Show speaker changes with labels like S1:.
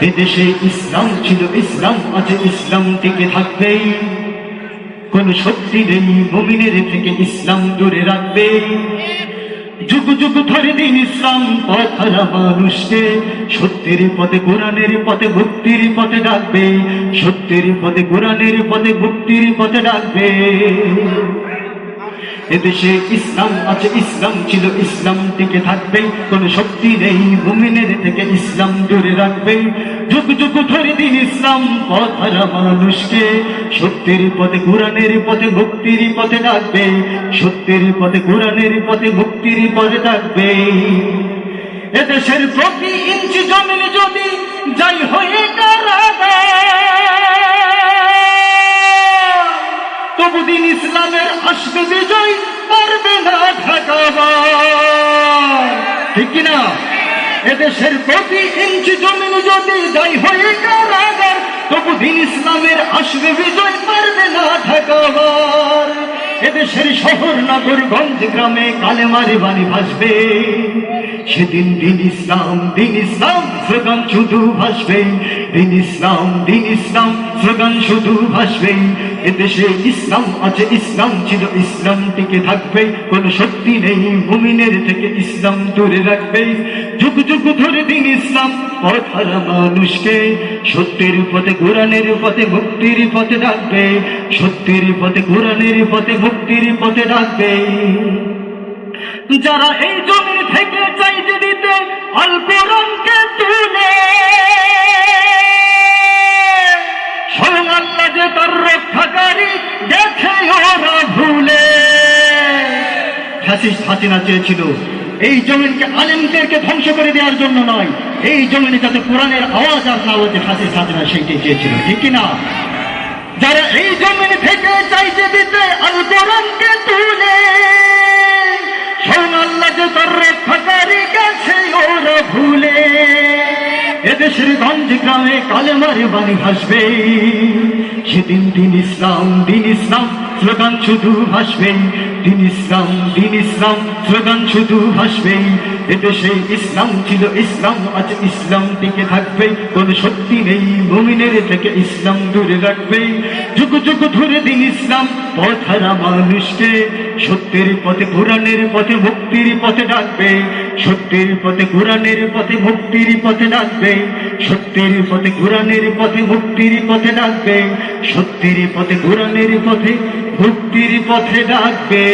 S1: এদেশে ইসলাম ছিল, ইসলাম আছে, ইসলাম টিকে থাকবে কোন শক্তি নেই মুমিনের থেকে ইসলাম দূরে রাখবে। যুগ যুগ ধরে দিন ইসলাম পথারা মানুষকে সত্যের পথে, কোরআনের পথে ভক্তির পথে ডাকবে। সত্যের পথে, কোরআনের পথে ভক্তির পথে ডাকবে। এদেশে ইসলাম আছে, ইসলাম ছিল ইসলাম, টিকে থাকবে, কোন শক্তি নেই মুমিনের থেকে ইসলাম দূরে রাখবে। যুগ যুগ ধরে দিন ইসলাম পথারা মানুষকে সত্যের পথে, কোরআনের পথে, ভক্তির পথে ডাকবে। সত্যের পথে, কোরআনের পথে, ভক্তির পথে ডাকবে। এদেশের প্রতি ইঞ্চি জমিন যদি যাই হয়ে কারাগার তবু দিন ইসলামের আসবে বিজয় পারবে না ঠেকাবার ঠিক না এদেশের প্রতি ইঞ্চি জমিন যদি যাই হয়ে তবু দিন ইসলামের আসবে বিজয় এদেশের শহর নগর গঞ্জ গ্রামে কালেমারে বাণী ভাসবে। সেদিন দিন ইসলাম দিন ইসলাম স্লোগান শুধু ভাসবে। দিন ইসলাম দিন ইসলাম স্লোগান শুধু ভাসবে। এদেশে ইসলাম আছে, ইসলাম ছিল ইসলাম, টিকে থাকবে। কোন শক্তি নেই, মুমিনের থেকে ইসলাম দূরে রাখবে। যুগ যুগ ধরে দিন ইসলাম পথারা মানুষকে সত্যের পথে, কোরআনের পথে, মুক্তির পথে ডাকবে। সত্যের পথে, কোরআনের পথে, মুক্তির পথে ডাকবে। যারা এই জমির থেকে চাইতে দিতে অল্প রঙকে তুলে যে তার রক্ষাকারী দেখে ওরা ভুলে। ফ্যাসিস্ট হাসিনা চেয়েছিল, এই জমিনকে আলেমদেরকে ধ্বংস করে দেওয়ার জন্য নয় এই জমিনে যাতে কোরআনের আওয়াজ আর না হচ্ছে ফ্যাসিস্ট হাসিনা সেইটাই চেয়েছিল ঠিক না যারা এই জমিন থেকে চাইতে দিতে আল কোরআনকে তুলে শোন আল্লাহ তার রক্ষাকারী গেছে ওরা ভুলে। এদেশের গঞ্জ গ্রামে কালেমারে বাণী ভাসবে। সেদিন দিন ইসলাম দিন ইসলাম, স্লোগান শুধু ভাসবে। দিন ইসলাম দিন ইসলাম, স্লোগান শুধু ভাসবে। এদেশে ইসলাম ছিল ইসলাম, আজ ইসলাম টিকে থাকবে। কোন শক্তি নেই মুমিনের থেকে ইসলাম দূরে রাখবে। যুগ যুগ ধরে দিন ইসলাম পথারা মানুষকে। সত্যের পথে কোরআনের পথে মুক্তির পথে ডাকবে। সত্যের পথে কোরআনের পথে মুক্তির পথে ডাকবে। সত্যের পথে কোরআনের পথে মুক্তির পথে ডাকবে। সত্যের পথে কোরআনের পথে মুক্তির পথে ডাকবে।